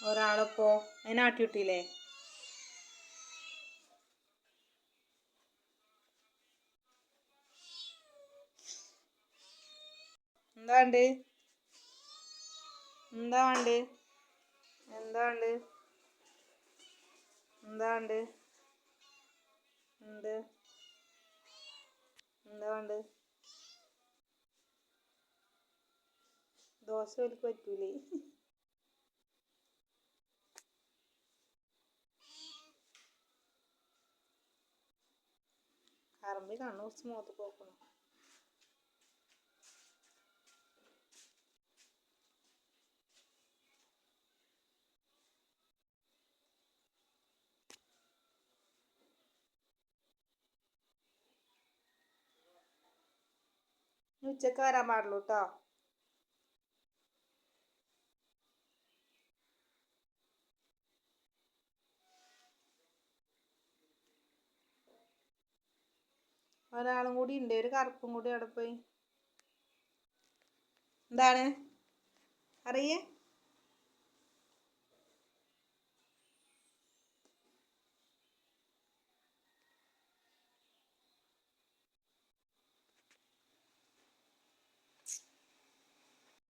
ഒരാളിപ്പോ അതിനാട്ടി കിട്ടിയില്ലേ എന്താ വേണ്ട എന്താ വേണ്ട എന്താ? എന്താ വേണ്ട എന്ത് എന്താ വേണ്ട ദോശ വലിക്ക് പറ്റൂലേ? കറമ്പി കണ്ണു കുറച്ച് മുഖത്ത് പോക്കണം. ഉച്ചയ്ക്ക് വരാൻ പാടുള്ളൂ കേട്ടോ ഒരാളും കൂടി ഉണ്ട്. ഒരു കറുപ്പും കൂടി അവിടെ പോയി. എന്താണ്? അറിയേ?